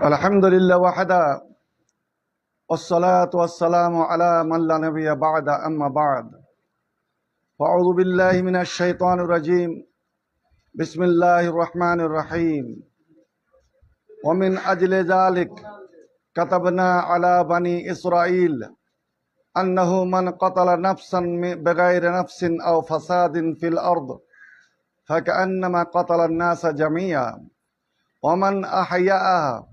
الحمد لله وحده والصلاة والسلام على من لا نبي بعد أما بعد. فأعوذ بالله من الشيطان الرجيم. بسم الله الرحمن الرحيم. ومن أجل ذلك كتبنا على بني إسرائيل أنه من قتل نفسا بغير نفس أو فساد في الأرض فكأنما قتل الناس جميعا. ومن أحياها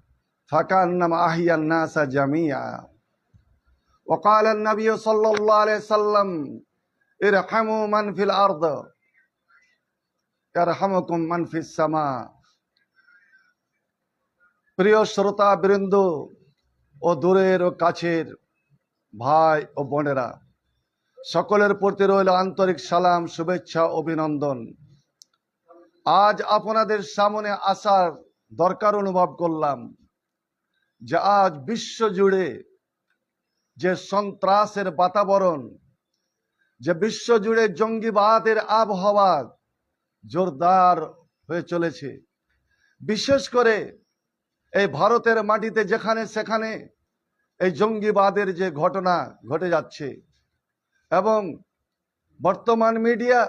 فكأنما أحيا الناس جميعا وقال النبي صلى الله عليه وسلم ارحموا من في الأرض يرحمكم من في السماء প্রিয় শ্রোতা বৃন্দ ও দূরের ও কাছের ভাই ও বোনেরা সকলের প্রতি রইল আন্তরিক সালাম শুভেচ্ছা অভিনন্দন আজ আপনাদের সামনে আসার দরকার অনুভব করলাম যে আজ বিশ্ব জুড়ে যে সন্ত্রাসের বাতাবরণ, যে বিশ্ব জুড়ে জঙ্গিবাদের আবহাওয়া জোরদার হয়ে চলেছে। বিশেষ করে এই ভারতের মাটিতে যেখানে সেখানে এই জঙ্গিবাদের যে ঘটনা ঘটে যাচ্ছে এবং বর্তমান মিডিয়া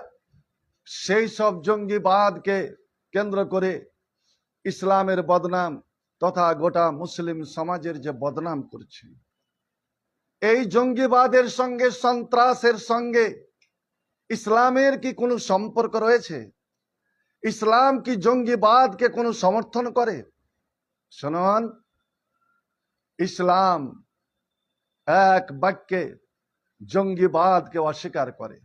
সেই সব জঙ্গিবাদকে কেন্দ্র করে ইসলামের বদনাম তথা গোটা মুসলিম সমাজের যে বদনাম করছে। এই জঙ্গিবাদের সঙ্গে, সন্ত্রাসের সঙ্গে ইসলামের কি কোনো সম্পর্ক রয়েছে? ইসলাম কি জঙ্গিবাদকে কোনো সমর্থন করে? শুনুন, ইসলাম এক বাক্যে জঙ্গিবাদকে অস্বীকার করে।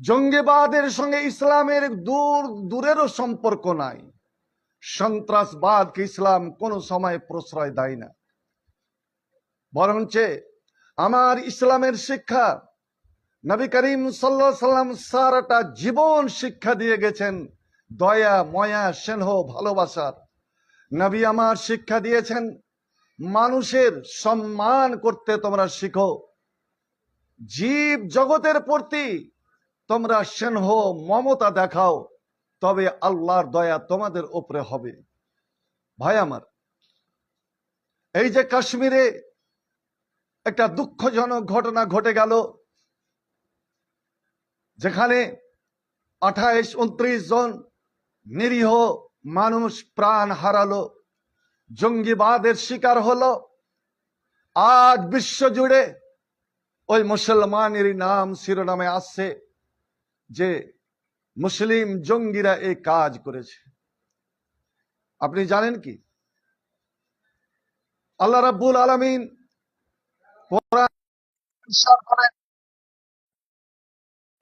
জঙ্গিবাদের সঙ্গে ইসলামের দূর, দূরেরও সম্পর্ক নাই। সন্ত্রাসবাদকে ইসলাম কোনো সময় প্রশ্রয় দেয় না। বরঞ্চ আমার ইসলামের শিক্ষা নবী করিম সাল্লাহ সাল্লাম সারাটা জীবন শিক্ষা দিয়ে গেছেন। দয়া, ময়া, স্নেহ ভালোবাসার নবী আমার শিক্ষা দিয়েছেন, মানুষের সম্মান করতে তোমরা শিখো। জীব জগতের প্রতি তোমরা স্নেহ, মমতা দেখাও। তবে আল্লাহর দয়া তোমাদের ওপরে হবে। ভাই আমার, এই যে কাশ্মীরে একটা দুঃখজনক ঘটনা ঘটে গেল, যেখানে আঠাইশ, উনত্রিশ জন নিরীহ মানুষ প্রাণ হারালো, জঙ্গিবাদের শিকার হলো, আজ বিশ্ব জুড়ে ওই মুসলমানেরই নাম শিরোনামে আসছে যে মুসলিম জঙ্গিরা এই কাজ করেছে। আপনি জানেন কি? আল্লাহ রাব্বুল আলমিন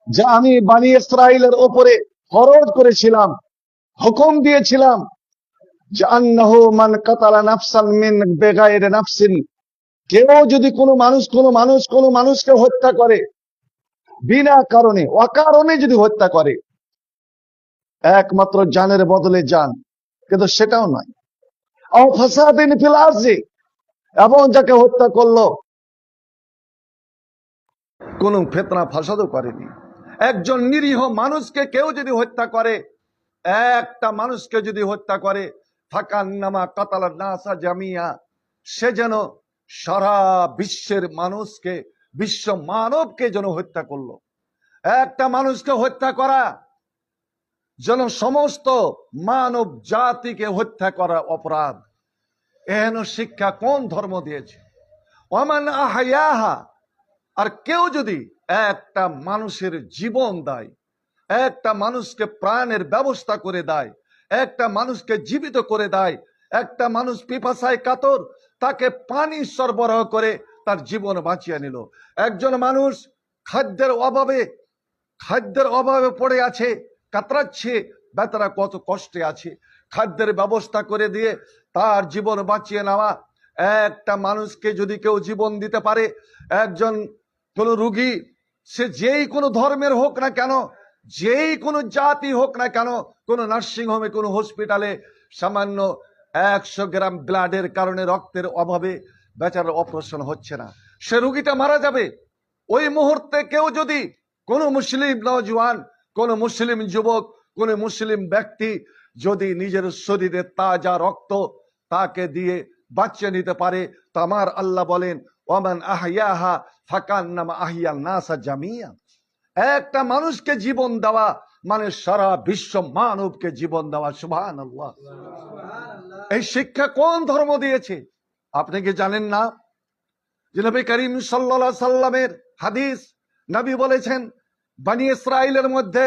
যে আমি বানি ইসরায়েলের ওপরে ফরজ করেছিলাম, হুকুম দিয়েছিলাম মান কাতালা নাফসান মিন বেগাইরে নাফসিন। কেউ যদি কোনো মানুষ কোনো মানুষ, কোনো মানুষকে হত্যা করে, বিনা কারণে, অকারণে যদি হত্যা করে একমাত্র জানের বদলে যান, কিন্তু সেটাও নয়। এবং যাকে হত্যা করল, কোন ফেতনা ফাসাদও করেনি। একজন নিরীহ মানুষকে কেউ যদি হত্যা করে, একটা মানুষকে যদি হত্যা করে ফাঁকান নামা কাতালা নাসা জামিয়া, সে যেন সারা বিশ্বের মানুষকে, বিশ্ব মানবকে যেন হত্যা করল। একটা মানুষকে হত্যা করা যেন সমস্ত মানব জাতিকে হত্যা করা অপরাধ। এহেন শিক্ষা কোন ধর্ম দিয়েছে? ওমান আহায়াহা। আর কেউ যদি একটা মানুষের জীবন দেয়, একটা মানুষকে প্রাণের ব্যবস্থা করে দেয়, একটা মানুষকে জীবিত করে দেয়, একটা মানুষ পিপাসায় কাতর, তাকে পানি সরবরাহ করে তার জীবন বাঁচিয়ে নিল। একজন মানুষ খাদ্যের অভাবে খাদ্যের অভাবে পড়ে আছে কাতরাচ্ছে, বেতারা কত কষ্টে আছে। খাদ্যের ব্যবস্থা করে দিয়ে তার জীবন বাঁচিয়ে নেওয়া। একটা মানুষকে যদি কেউ জীবন দিতে পারে, একজন কোন রুগী, সে যেই কোনো ধর্মের হোক না কেন, যেই কোনো জাতি হোক না কেন, কোনো নার্সিং হোমে, কোনো হসপিটালে সামান্য একশো গ্রাম ব্লাডের কারণে রক্তের অভাবে বেচারার অপারেশন হচ্ছে না। সে রুগীটা মারা যাবে। ওই মুহূর্তে কেউ যদি কোনো মুসলিম নজওয়ান কোন মুসলিম যুবক, কোন মুসলিম ব্যক্তি যদি নিজের শরীরে তাজা রক্ত তাকে দিয়ে বাঁচিয়ে নিতে পারে তামার আল্লাহ বলেন, ওমান আহিয়াহা ফাকান নামা আহিয়া নাসা জামিয়া। একটা মানুষকে জীবন দেওয়া মানে সারা বিশ্ব মানবকে জীবন দেওয়া সুভান আল্লাহ এই শিক্ষা কোন ধর্ম দিয়েছে? আপনি কি জানেন না? যে নবী করিম সাল্লা সাল্লামের হাদিস, নবী বলেছেন বানি ইসরায়েলের মধ্যে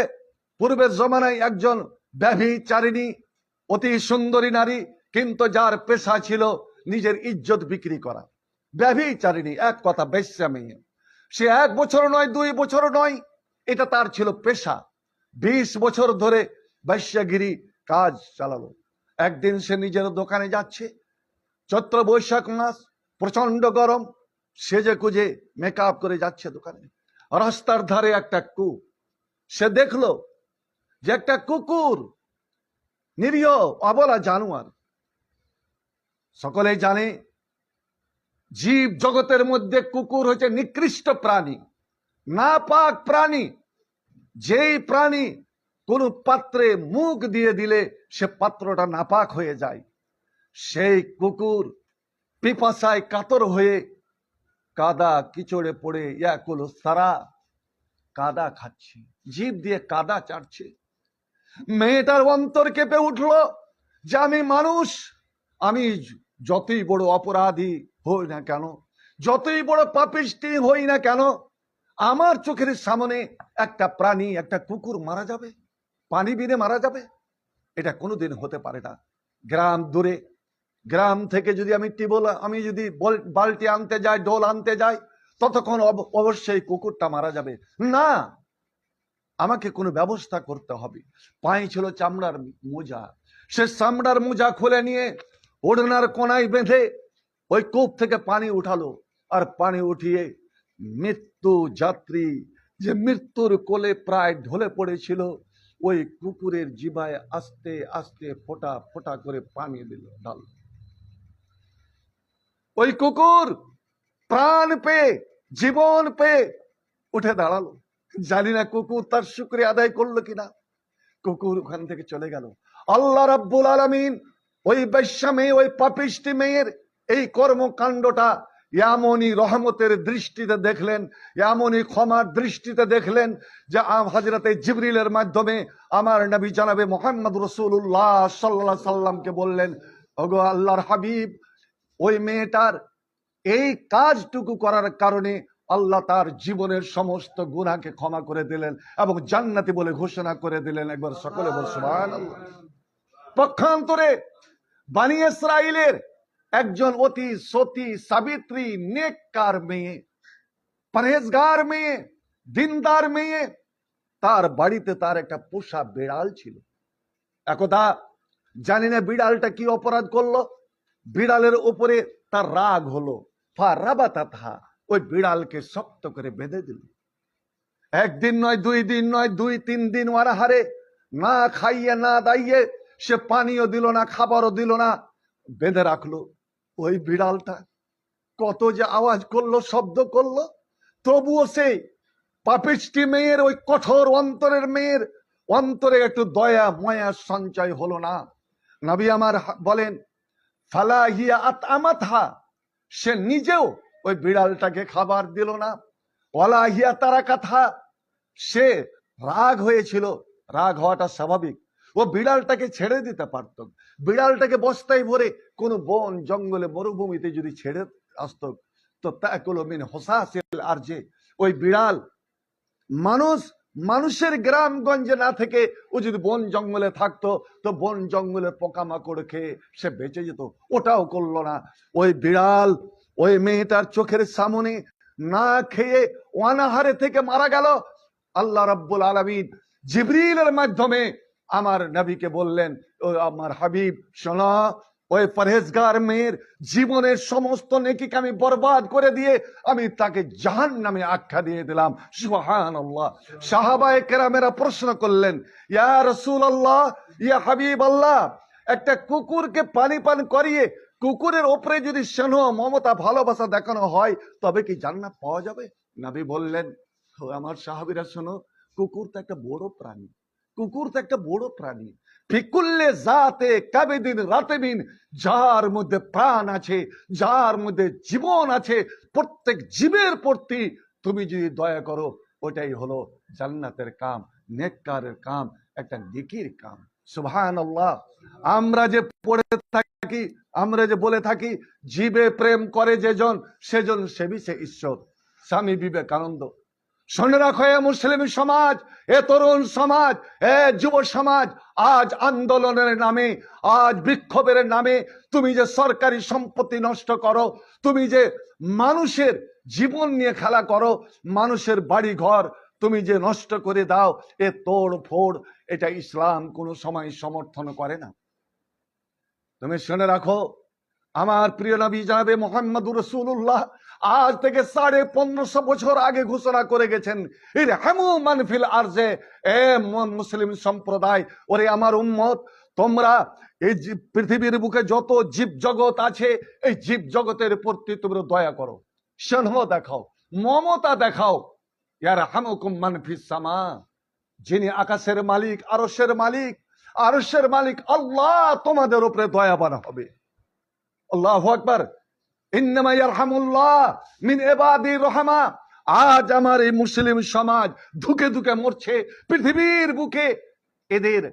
পূর্বের জমানায় একজন ব্যভিচারিণী, অতি সুন্দরী নারী, কিন্তু যার পেশা ছিল নিজের ইজ্জত বিক্রি করা। ব্যভিচারিণী, এক কথা বেশ্যা মেয়ে সে এক বছর নয়, দুই বছর নয়, এটা তার ছিল পেশা। বিশ বছর ধরে বৈশ্যাগিরি কাজ চালালো। একদিন সে নিজের দোকানে যাচ্ছে। চৈত্র বৈশাখ মাস প্রচণ্ড গরম সেজে কুজে মেকআপ করে যাচ্ছে দোকানে। রাস্তার ধারে একটা কূপ। সে দেখল যে একটা কুকুর, নিরীহ, অবলা জানোয়ার। সকলেই জানে, জীব জগতের মধ্যে কুকুর হচ্ছে নিকৃষ্ট প্রাণী। না পাক প্রাণী, যেই প্রাণী কোন পাত্রে মুখ দিয়ে দিলে সে পাত্রটা নাপাক হয়ে যায়। সেই কুকুর পিপাসায় কাতর হয়ে কাদা কিচড়ে পড়ে ইয়াকুল সারা। কাদা খাচ্ছে, জীব দিয়ে কাদা চাটছে। মেয়েটার অন্তর কেঁপে উঠল যে আমি মানুষ। আমি যতই বড় অপরাধী হই না কেন, যতই বড় পাপিষ্টি হই না কেন, আমার চোখের সামনে একটা প্রাণী, একটা কুকুর মারা যাবে, পানি বিনে মারা যাবে। এটা কোনোদিন হতে পারে না। গ্রাম দূরে গ্রাম থেকে যদি আমি টিবল, আমি যদি বল- বালতি আনতে যাই ডোল আনতে যাই, ততক্ষণ অব- অবশ্যই কুকুরটা মারা যাবে। না! আমাকে কোনো ব্যবস্থা করতে হবে। পায়ে ছিল চামড়ার মোজা। সে চামড়ার মোজা খুলে নিয়ে ওড়নার কোনায় বেঁধে ওই কূপ থেকে পানি উঠালো আর পানি উঠিয়ে মৃত্যু যাত্রী যে মৃত্যুর কোলে প্রায় ঢলে পড়েছিল, ওই কুকুরের জিবায় আস্তে আস্তে ফোঁটা ফোঁটা করে পানি দিল ডাল ওই কুকুর প্রাণ পেয়ে, জীবন পেয়ে উঠে দাঁড়াল। জানি না কুকুর তার শুক্রিয়া আদায় করল কিনা। কুকুর ওখান থেকে চলে গেল। আল্লাহ রাব্বুল আলামিন ওই বেশ্যা মেয়ে, ওই পাপিষ্টি মেয়ের এই কর্মকাণ্ডটা এমনই রহমতের দৃষ্টিতে দেখলেন এমনই ক্ষমার দৃষ্টিতে দেখলেন যে হাজরতে জিবরিলের মাধ্যমে আমার নবী জানাবে মোহাম্মদ রসুল্লাহ সাল্লাহ সাল্লামকে বললেন, ওগো আল্লাহর হাবিব ওই মেয়েটার এই কাজটুকু করার কারণে আল্লাহ তার জীবনের সমস্ত গুনাহকে ক্ষমা করে দিলেন এবং জান্নাতি বলে ঘোষণা করে দিলেন। একবার সকলে বল, সুবহানাল্লাহ। পক্ষান্তরে বানি ইসরাইলের একজন অতি সতী, সাবিত্রী, নেককার মেয়ে, পরহেজগার মেয়ে, দিনদার মেয়ে, তার বাড়িতে তার একটা পোষা বিড়াল ছিল। একদা জানি না বিড়ালটা কি অপরাধ করল? বিড়ালের উপরে তার রাগ হলো। ফা রাবাতা থা ওই বিড়ালকে শক্ত করে বেঁধে দিল। একদিন নয়, দুই দিন নয়, দুই, তিন দিন ওরা হারে না খাইয়ে, না দাইয়ে সে পানিও দিল না, খাবারও দিল না, বেঁধে রাখল ওই বিড়ালটা। কত যে আওয়াজ করল, শব্দ করল, তবুও সে পাপিষ্টি মেয়ের, ওই কঠোর অন্তরের মেয়ের অন্তরে একটু দয়া, ময়া, সঞ্চয় হলো না। নবী আমার বলেন ফালা হিয়া আত আমাথা সে নিজেও ওই বিড়ালটাকে খাবার দিল না। ওলা হিয়া তারা কথা সে রাগ হয়েছিল। রাগ হওয়াটা স্বাভাবিক। ও বিড়ালটাকে ছেড়ে দিতে পারত। বিড়ালটাকে বস্তায় ভরে কোনো বন জঙ্গলে মরুভূমিতে যদি ছেড়ে আসতো, তো তাকুল মিন হোসাসিল আর যে ওই বিড়াল মানুষ মানুষের গ্রামগঞ্জে না থেকে ও যদি বন জঙ্গলে থাকতো, তো বন জঙ্গলে পোকামাকড় খেয়ে সে বেঁচে যেত। ওটাও করল না। ওই বিড়াল, ওই মেয়েটার চোখের সামনে না খেয়ে অনাহারে থেকে মারা গেল। আল্লাহ রাব্বুল আলামিন জিবরিলের মাধ্যমে আমার নবীকে বললেন, ও আমার হাবিব, শোনা ওই পরহেজগার মেয়ের জীবনের সমস্ত নেকিকে আমি বরবাদ করে দিয়ে আমি তাকে জাহান নামে আখ্যা দিয়ে দিলাম। সুহান আল্লাহ সাহাবায়ে কেরামেরা প্রশ্ন করলেন, ইয়া রসুল আল্লাহ ইয়া হাবিব আল্লাহ একটা কুকুরকে পানি পান করিয়ে কুকুরের ওপরে যদি স্নেহ, মমতা, ভালোবাসা দেখানো হয়, তবে কি জান্নাত পাওয়া যাবে? নবী বললেন আমার সাহাবিরা, শোনো, কুকুর তো একটা বড় প্রাণী। কুকুর তো একটা বড় প্রাণী। ফিকুল্লে জাতে কাবেদিন রাতেবিন যার মধ্যে প্রাণ আছে, যার মধ্যে জীবন আছে, প্রত্যেক জীবের প্রতি তুমি যদি দয়া করো, ওটাই হলো জান্নাতের কাম, নেককারের কাম, একটা নেকির কাম। সুবহান আমরা যে পড়ে থাকি, আমরা যে বলে থাকি, জীবে প্রেম করে যেজন, সেজন সেবি সে ঈশ্বর। স্বামী বিবেকানন্দ শুনে রাখো এ মুসলিম সমাজ, এ তরুণ সমাজ, এ যুব সমাজ, আজ আন্দোলনের নামে, আজ বিক্ষোভের নামে তুমি যে সরকারি সম্পত্তি নষ্ট করো, তুমি যে মানুষের জীবন নিয়ে খেলা করো, মানুষের বাড়ি ঘর তুমি যে নষ্ট করে দাও, এ তোড় ফোড় এটা ইসলাম কোনো সময় সমর্থন করে না। তুমি শুনে রাখো আমার প্রিয় নবী জানাবে মোহাম্মদুর রসুল্লাহ আজ থেকে সাড়ে পনেরোশো বছর আগে ঘোষণা করে গেছেন মানফিল এ ম- মুসলিম সম্প্রদায়, ওরে আমার উম্মত, তোমরা এই পৃথিবীর বুকে যত জীব জগৎ আছে, এই জীব জগতের প্রতি তোমরা দয়া করো, স্নেহ দেখাও, মমতা দেখাও ইয়ার হামুকুম মানফিস সামা যিনি আকাশের মালিক, আরশের মালিক আরশের মালিক আল্লাহ তোমাদের উপরে দয়াবান হবে। আল্লাহ আকবর। মিন আজ আমার এই মুসলিম সমাজ ধুকে ধুকে মরছে, পৃথিবীর বুকে। এদের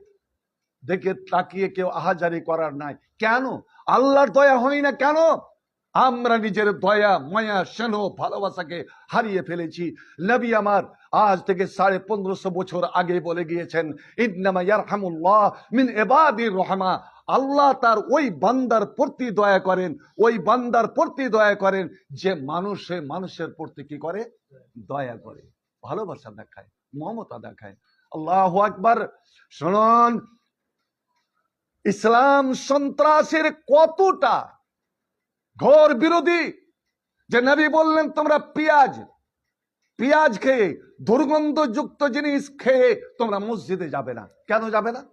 দেখে তাকিয়ে কেউ আহাজারি করার নাই। কেন? আল্লাহর দয়া হয় না কেন? আমরা নিজের দয়া, মায়া, স্নেহ, ভালোবাসাকে হারিয়ে ফেলেছি। নবী আমার আজ থেকে সাড়ে পনেরোশো বছর আগে বলে গিয়েছেন, ইন্নামা ইয়ারহামুল্লাহ মিন এবাদির রহমা। আল্লাহ তার ওই বান্দার প্রতি দয়া করেন, ওই বান্দার প্রতি দয়া করেন যে মানুষে মানুষের প্রতি কি করে? দয়া করে। ভালোবাসা দেখায়, মমতা দেখায়। আল্লাহ আকবার। শুনুন, ইসলাম সন্ত্রাসের কতটা ঘোর বিরোধী। যে নবী বললেন, তোমরা পেঁয়াজ পেঁয়াজ খেয়ে, দুর্গন্ধযুক্ত জিনিস খেয়ে তোমরা মসজিদে যাবে না। কেন যাবে না?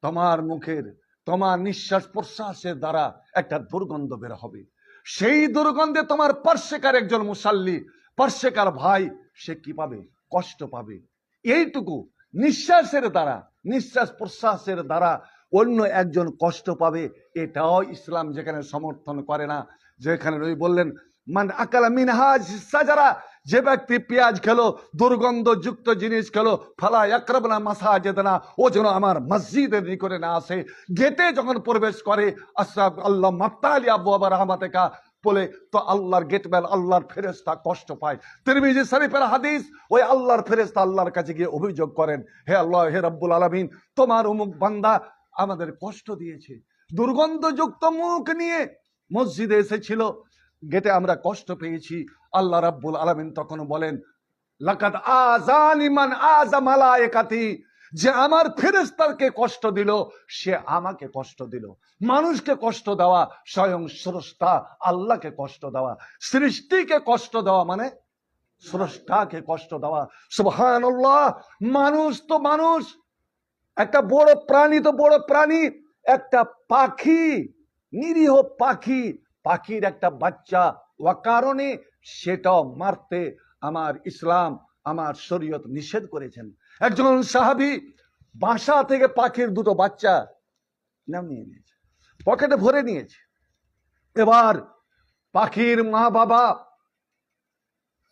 তোমার মুখের, তোমার নিঃশ্বাস প্রশ্বাসের দ্বারা একটা দুর্গন্ধ বের হবে। সেই দুর্গন্ধে তোমার পার্শ্বেকার একজন মুসাল্লি, পার্শ্বেকার ভাই, সে কি পাবে? কষ্ট পাবে। এইটুকু নিঃশ্বাসের দ্বারা, নিঃশ্বাস প্রশ্বাসের দ্বারা অন্য একজন কষ্ট পাবে, এটাও ইসলাম যেখানে সমর্থন করে না। যেখানে রবি বললেন, মান আকালা মিনহাজ সাজারা, যে ব্যক্তি পেঁয়াজ খেলো, দুর্গন্ধযুক্ত জিনিস খেলো, ফালা একরবনা মাসা যেতে না ও যেন আমার মসজিদের নিকটে না আসে। গেটে যখন প্রবেশ করে আশরাফ আল্লাহ মাত্তালি আব্বু আবার রহমাতেকা বলে, তো আল্লাহর গেটম্যান আল্লাহর ফেরেস্তা কষ্ট পায়। তিরমিজি শরীফের হাদিস, ওই আল্লাহর ফেরেস্তা আল্লাহর কাছে গিয়ে অভিযোগ করেন, হে আল্লাহ, হে রব্বুল আলমিন, তোমার অমুক বান্দা আমাদের কষ্ট দিয়েছে। দুর্গন্ধযুক্ত মুখ নিয়ে মসজিদে এসেছিল। গেটে আমরা কষ্ট পেয়েছি। আল্লাহ রাব্বুল আলামিন তখন বলেন, লাকাদ আজানি মান আজা মালায়েকাতি। যে আমার ফেরেস্তারকে কষ্ট দিল, সে আমাকে কষ্ট দিল। মানুষকে কষ্ট দেওয়া, স্বয়ং স্রষ্টা আল্লাহকে কষ্ট দেওয়া। সৃষ্টিকে কষ্ট দেওয়া মানে স্রষ্টাকে কষ্ট দেওয়া। সুবহানাল্লাহ, মানুষ তো মানুষ। একটা বড় প্রাণী তো বড় প্রাণী, একটা পাখি, নিরীহ পাখি, পাখির একটা বাচ্চা অকারণে সেটাও মারতে আমার ইসলাম, আমার শরীয়ত নিষেধ করেছেন। একজন সাহাবি বাসা থেকে পাখির দুটো বাচ্চা নামিয়ে নিয়েছে, পকেটে ভরে নিয়েছে। এবার পাখির মা বাবা,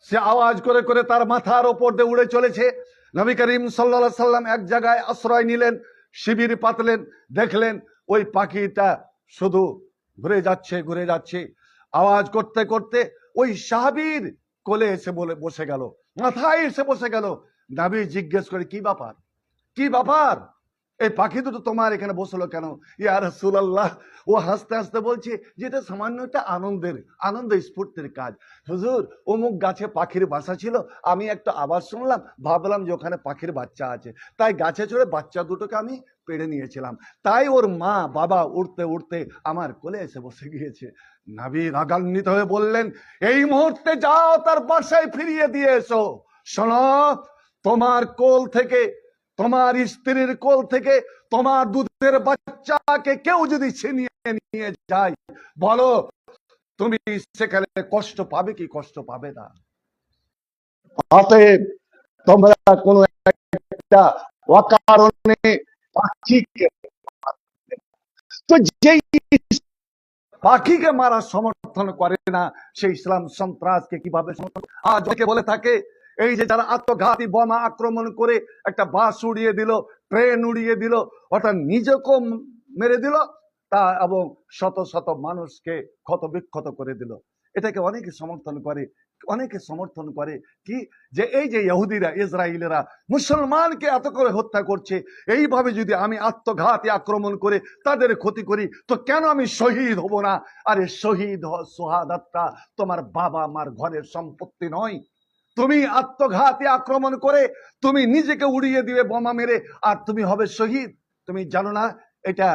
সে আওয়াজ করে করে তার মাথার ওপর দিয়ে উড়ে চলেছে। নবী করিম সাল্লা সাল্লাম এক জায়গায় আশ্রয় নিলেন, শিবির পাতলেন, দেখলেন ওই পাখিটা শুধু ঘুরে যাচ্ছে ঘুরে যাচ্ছে। আওয়াজ করতে করতে ওই সাহাবির কোলে এসে বলে, বসে গেল। মাথায় এসে বসে গেল। নাবি জিজ্ঞেস করে, কি ব্যাপার? কি ব্যাপার? এই পাখি দুটো তোমার এখানে বসল কেন? ইয়া রাসূলুল্লাহ। ও হাসতে হাসতে বলছে যেটা সামান্য একটা আনন্দের, আনন্দ স্ফূর্তির কাজ। হুজুর, অমুক গাছে পাখির বাসা ছিল, আমি একটা আবার শুনলাম, ভাবলাম যে ওখানে পাখির বাচ্চা আছে। তাই গাছে চড়ে বাচ্চা দুটোকে আমি পেড়ে নিয়েছিলাম। তাই ওর মা, বাবা উঠতে উঠতে আমার কোলে এসে বসে গিয়েছে। নাবি রাগান্বিত হয়ে বললেন, এই মুহূর্তে যাও, তার বাসায় ফিরিয়ে দিয়ে এসো। শোনো, তোমার কোল থেকে তোমার স্ত্রীর কোল থেকে তোমার দুধের বাচ্চাকে কেউ যদি ছিনিয়ে নিয়ে যায়, বলো, তুমি সেখানে কষ্ট পাবে কি কষ্ট পাবে না? অতএব তোমরা কোনো একটা অকারণে তো যেই পাখিকে মারা সমর্থন করে না, সেই ইসলাম সন্ত্রাসকে কীভাবে সমর্থন আজ অনেকে বলে থাকে এই যে যারা আত্মঘাতী বোমা আক্রমণ করে একটা বাস উড়িয়ে দিল, ট্রেন উড়িয়ে দিল, অর্থাৎ নিজেকেও মেরে দিল, তা এবং শত শত মানুষকে ক্ষত বিক্ষত করে দিল। এটাকে অনেকে সমর্থন করে, অনেকে সমর্থন করে কি? যে এই যে ইহুদিরা ইসরায়েলেরা মুসলমানকে এত করে হত্যা করছে, এইভাবে যদি আমি আত্মঘাতী আক্রমণ করে তাদের ক্ষতি করি, তো কেন আমি শহীদ হব না? আরে শহীদ সোহাদাতটা তোমার বাবা মার ঘরের সম্পত্তি নয়। তুমি আত্মঘাতী আক্রমণ করে তুমি নিজেকে উড়িয়ে দিবে বোমা মেরে, আর তুমি হবে শহীদ। তুমি জানো না, এটা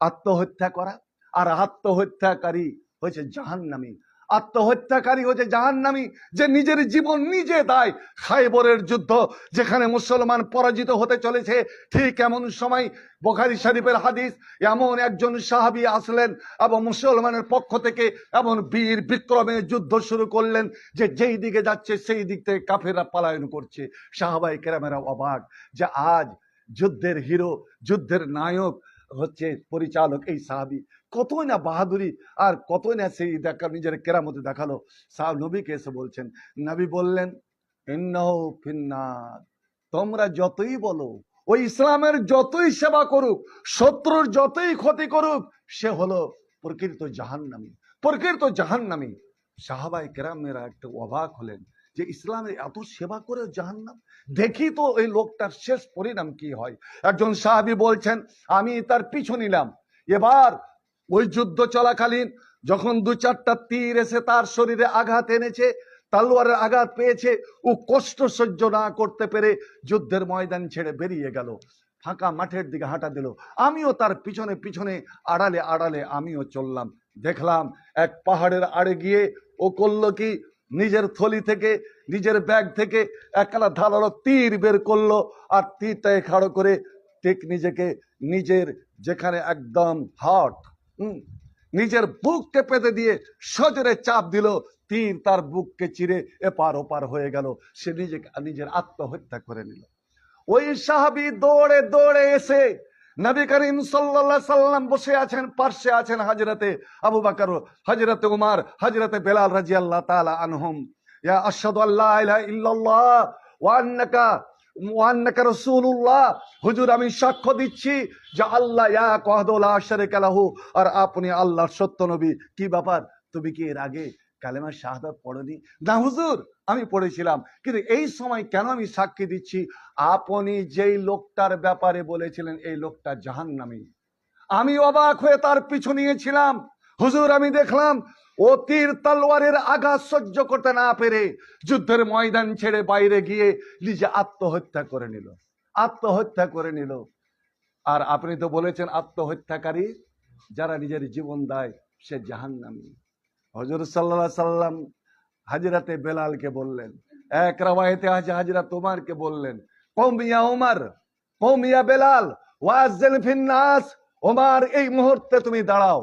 আত্মহত্যা করা। আর আত্মহত্যাকারী হয়েছে জাহান্নামী। আত্মহত্যাকারী হচ্ছে জাহান্নামী, যে নিজের জীবন নিজে দেয়, খাইবরের যুদ্ধ যেখানে মুসলমান পরাজিত হতে চলেছে, ঠিক এমন সময় বোখারি শরীফের হাদিস, এমন একজন সাহাবী আসলেন এবং মুসলমানের পক্ষ থেকে এমন বীর বিক্রমে যুদ্ধ শুরু করলেন যে যেই দিকে যাচ্ছে সেই দিক থেকে কাফেরা পলায়ন করছে। সাহাবাই কেরামেরা অবাক যে আজ যুদ্ধের হিরো, যুদ্ধের নায়ক হচ্ছে পরিচালক এই সাহাবি। কতই না বাহাদুরি আর কতই না সেই দেখা নিজের কেরামতে দেখাল। সাহ নবীকে এসে বলছেন, নবী বললেন তোমরা যতই বলো, ওই ইসলামের যতই সেবা করুক, শত্রুর যতই ক্ষতি করুক, সে হলো প্রকৃত জাহান্নামী। প্রকৃত জাহান্নামী। সাহাবাই কেরামেরা একটু অবাক হলেন। যে ইসলামের এত সেবা করে জাহান্নাম? দেখি তো ওই লোকটার শেষ পরিণাম কি হয়। একজন সাহাবি বলছেন আমি তার পিছু নিলাম। এবার ওই যুদ্ধ চলাকালীন যখন দু চারটা তীর এসে তার শরীরে আঘাত এনেছে তালোয়ারের আঘাত পেয়েছে ও কষ্ট সহ্য না করতে পেরে যুদ্ধের ময়দান ছেড়ে বেরিয়ে গেল। ফাঁকা মাঠের দিকে হাঁটা দিল। আমিও তার পিছনে পিছনে আড়ালে আড়ালে আমিও চললাম। দেখলাম এক পাহাড়ের আড়ে গিয়ে ও করল কি নিজের থলি থেকে, নিজের ব্যাগ থেকে একলা ধারালো তীর বের করল আর তীরটাকে খাড়ো করে ঠিক নিজেকে নিজের যেখানে একদম হট নিজের বুককে পেতে দিয়ে সজরে চাপ দিল। তীর তার বুককে চিরে এপার ওপার হয়ে গেল। সে নিজেকে, নিজের আত্মহত্যা করে নিল। ওই সাহাবি দৌড়ে দৌড়ে এসে নবী করিম সাল্লাল্লাহু সাল্লাম বসে আছেন, পার্শ্বে আছেন হাজরতে আবু বকর হজরতে উমার হজরতে বেলাল রাদিয়াল্লাহু তাআলা আনহুম। ইয়া আশহাদু আল্লা ইলাহা ইল্লাল্লাহ ওয়া আন্নাকা ওয়া আন্নাকা রাসূলুল্লাহ। হুজুর, আমি সাক্ষ্য দিচ্ছি যে আল্লাহ এক ওয়াহদাহু লা শারীকা লাহু। আর আপনি আল্লাহর সত্য নবী। কি ব্যাপার? তুমি কি এর আগে কালেমা শাহাদাত পড়নি? না, হুজুর, আমি পড়েছিলাম। কিন্তু এই সময় কেন আমি সাক্ষী দিচ্ছি? আপনি যেই লোকটার ব্যাপারে বলেছিলেন, এই লোকটা জাহান্নামী। আমি অবাক হয়ে তার পিছু নিয়েছিলাম। হুজুর, আমি দেখলাম, ও তীর তলোয়ারের আঘাত সহ্য করতে না পেরে যুদ্ধের ময়দান ছেড়ে বাইরে গিয়ে নিজে আত্মহত্যা করে নিল। আত্মহত্যা করে নিল। আর আপনি তো বলেছেন আত্মহত্যাকারী, যারা নিজের জীবন দেয়, সে জাহান্নামী। হজর সাল্লাহ সাল্লাম হাজিরাতে বেলালকে বললেন, এক রাওয়ায়েতে আছে হাজিরা তোমারকে বললেন কৌমিয়া ওমর কৌমিয়া বেলাল ওয়াজেল ফিন্নাস, ওমার, এই মুহূর্তে তুমি দাঁড়াও।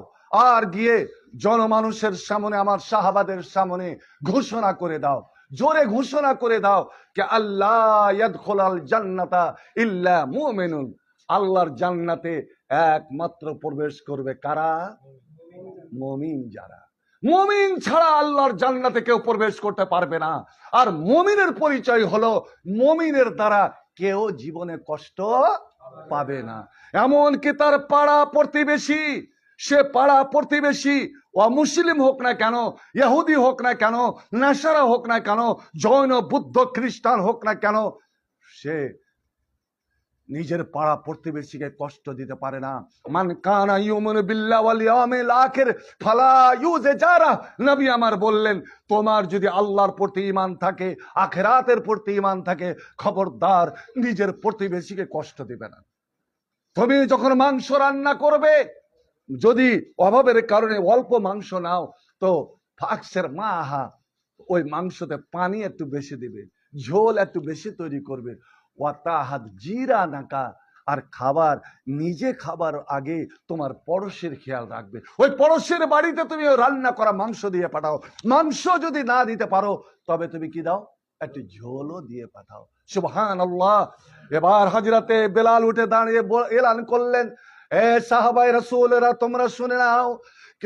আর গিয়ে জনমানুষের সামনে, আমার শাহাবাদের সামনে ঘোষণা করে দাও, জোরে ঘোষণা করে দাও কে আল্লাহ ইয়াদখুলাল জান্নাতা ইল্লা মুমিনুন। আল্লাহর জান্নাতে একমাত্র প্রবেশ করবে কারা? মমিন যারা। মমিন ছাড়া আল্লাহর জান্নাতে কেউ প্রবেশ করতে পারবে না। আর মমিনের পরিচয় হলো, মমিনের দ্বারা কেউ জীবনে কষ্ট পাবে না। এমনকি তার পাড়া প্রতিবেশী, সে পাড়া প্রতিবেশী, ও মুসলিম হোক না কেন, ইহুদি হোক না কেন, নাসারা হোক না কেন, জৈন, বুদ্ধ, খ্রিস্টান হোক না কেন, সে নিজের পাড়া প্রতিবেশীকে কষ্ট দিতে পারে না। মান কানা ইউমিনু বিল্লাহ ওয়াল ইয়াউমিল আখির, ফালা যারা নবী আমার বললেন, তোমার যদি আল্লাহর প্রতি ঈমান থাকে, আখিরাতের প্রতি ঈমান থাকে, খবরদার নিজের প্রতিবেশীকে কষ্ট দিবে না। তুমি যখন মাংস রান্না করবে, যদি অভাবের কারণে অল্প মাংস নাও, তো ফাক্সের মা আহা, ওই মাংসতে পানি একটু বেশি দিবে, ঝোল একটু বেশি তৈরি করবে। ওয়াতাহাদ জিরা নাকা আর খাবার, নিজে খাবার আগে তোমার পড়শের খেয়াল রাখবে। ওই পড়শের বাড়িতে তুমি রান্না করা মাংস দিয়ে পাঠাও। মাংস যদি না দিতে পারো, তবে তুমি কি দাও? একটি ঝোলও দিয়ে পাঠাও। সুবহান আল্লাহ এবার হাজরাতে বেলাল উঠে দাঁড়িয়ে এলান করলেন, এ সাহাবাই রাসূলেরা, তোমরা শুনে নাও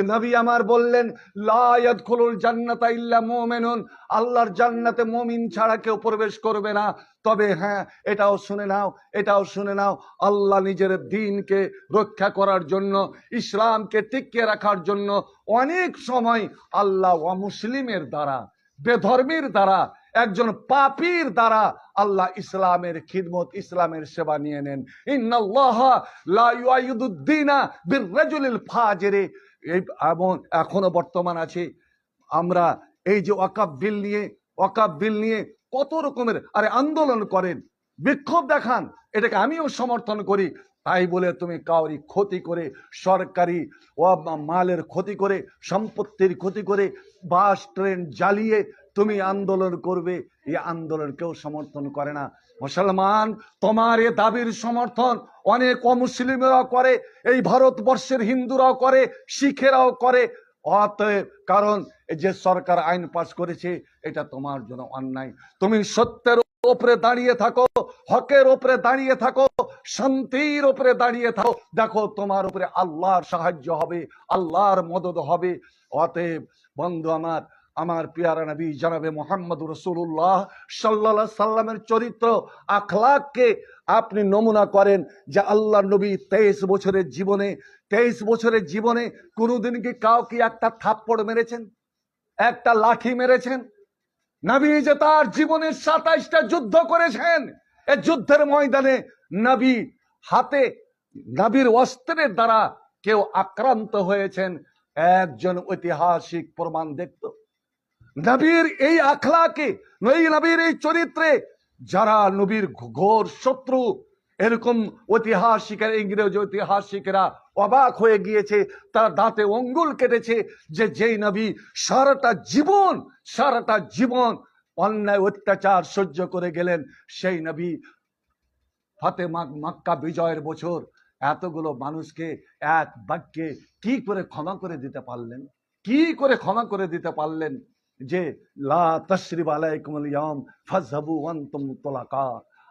নবী আমার বললেন, লা ইয়াদখুলুল জান্নাতা ইল্লা মুমিনুন। আল্লাহর জান্নাতে মুমিন ছাড়া কেউ প্রবেশ করবে না। তবে হ্যাঁ এটাও শুনে নাও, এটাও শুনে নাও, আল্লাহ নিজের দিনকে রক্ষা করার জন্য, ইসলামকে টিকিয়ে রাখার জন্য অনেক সময় আল্লাহ অমুসলিমের দ্বারা, বেধর্মীর দ্বারা, একজন পাপীর দ্বারা আল্লাহ ইসলামের খিদমত, ইসলামের সেবা নিয়ে নেন। ইন্নাল্লাহ লা ইউআইদুদ্দিনা বিররাজুলিল ফাজিরে। এই এমন এখনও বর্তমান আছে। আমরা এই যে ওয়াকাব বিল নিয়ে ওয়াকাব বিল নিয়ে কত রকমের, আরে আন্দোলন করেন, বিক্ষোভ দেখান, এটাকে আমিও সমর্থন করি। তাই বলে তুমি কাউরি ক্ষতি করে, সরকারি ও মালের ক্ষতি করে, সম্পত্তির ক্ষতি করে, বাস, ট্রেন জ্বালিয়ে তুমি আন্দোলন করবে। এই আন্দোলন কেউ সমর্থন করে না। মুসলমান, তোমার এ দাবির সমর্থন অনেক অমুসলিমরাও করে, এই ভারতবর্ষের হিন্দুরাও করে, শিখেরাও করে। অতএব কারণ যে সরকার আইন পাস করেছে, এটা তোমার জন্য অন্যায়। তুমি সত্যের ওপরে দাঁড়িয়ে থাকো, হকের ওপরে দাঁড়িয়ে থাকো, শান্তির ওপরে দাঁড়িয়ে থাকো। দেখো, তোমার উপরে আল্লাহর সাহায্য হবে, আল্লাহর মদত হবে। অতএব বন্ধু আমার আমার পিয়ারা নবী জানাবে মোহাম্মদ রসুল্লাহ সাল্লাহ সাল্লামের চরিত্র, আখলাককে আপনি নমুনা করেন যে আল্লাহ নবী তেইশ বছরের জীবনে, তেইশ বছরের জীবনে কোনোদিন কি কাউকে একটা থাপ্পড় মেরেছেন? একটা লাঠি মেরেছেন? নবী যে তার জীবনের সাতাইশটা যুদ্ধ করেছেন, এ যুদ্ধের ময়দানে নবী হাতে, নবীর অস্ত্রের দ্বারা কেউ আক্রান্ত হয়েছেন। একজন ঐতিহাসিক প্রমাণ দেখত। নবীর এই আখলাকে এই নবীর এই চরিত্রে, যারা নবীর ঘোর শত্রু, এরকম ঐতিহাসিকের ইংরেজ ঐতিহাসিকেরা অবাক হয়ে গিয়েছে, তার দাঁতে অঙ্গুল কেটেছে যে যেই নবী সারাটা জীবন সারাটা জীবন অন্যায় অত্যাচার সহ্য করে গেলেন। সেই নবী ফাতে মাক্কা বিজয়ের বছর এতগুলো মানুষকে এক বাক্যে কি করে ক্ষমা করে দিতে পারলেন? কি করে ক্ষমা করে দিতে পারলেন? যে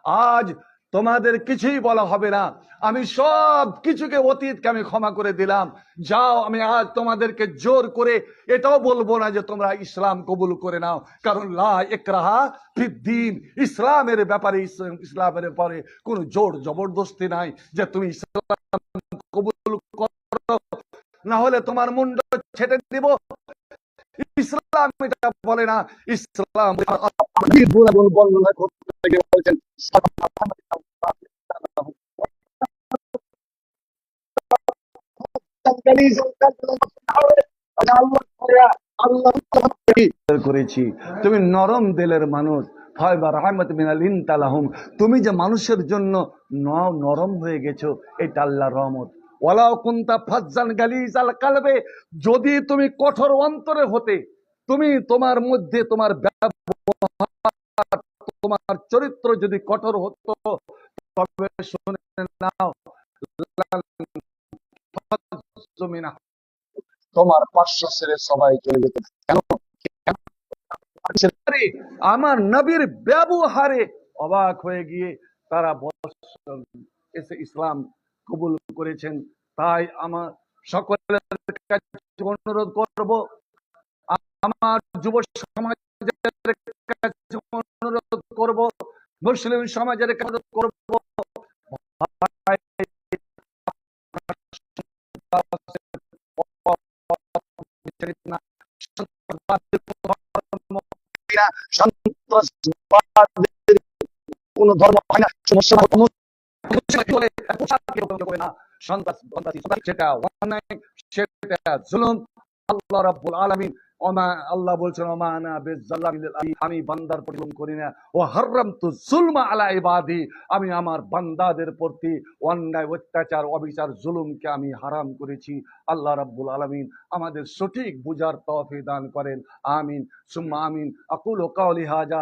আজ তোমাদের কিছুই বলা হবে না। আমি সব কিছুকে অতীতকে আমি ক্ষমা করে দিলাম। যাও, আমি আজ তোমাদেরকে জোর করে এটাও বলব না যে তোমরা ইসলাম কবুল করে নাও। কারণ লা একরাহা ফিদ্দিন। ইসলামের ব্যাপারে ইসলামের ব্যাপারে কোনো জোর জবরদস্তি নাই যে তুমি ইসলাম কবুল করো। না হলে তোমার মুন্ড ছেটে দিব। ইসলাম এটা বলে না, ইসলাম বর্ণনা করতে করেছি। তুমি নরম দিলের মানুষ। তুমি যে মানুষের জন্য নরম হয়ে গেছো, এটা আল্লাহ রহমত। যদি তুমি কঠোর অন্তরে হতে, তুমি তোমার মধ্যে তোমার ব্যবহার, তোমার চরিত্র যদি কঠোর হতো, তবে শুনে নাও তোমার পার্শ্ব ছেড়ে সবাই চলে যেত? আমার নবীর ব্যবহারে অবাক হয়ে গিয়ে তারা বৎসর এসে ইসলাম কবুল করেছেন তাই আমার সকলের কাছে অনুরোধ করব আমার যুব সমাজের কাছে অনুরোধ করব মুসলিম সমাজের কাছে করব কোন ধর্ম হয় না সমস্যা আমি বান্দার করি না ও হারামতু জুলমা আমি আমার বান্দাদের প্রতি অন্যায় অত্যাচার অবিচার জুলুমকে আমি হারাম করেছি আল্লাহ রাব্বুল আলামিন আমাদের সঠিক বুঝার তৌফিক দান করেন আমিন সুম্মা আমিন আকুলু কাওলি হাজা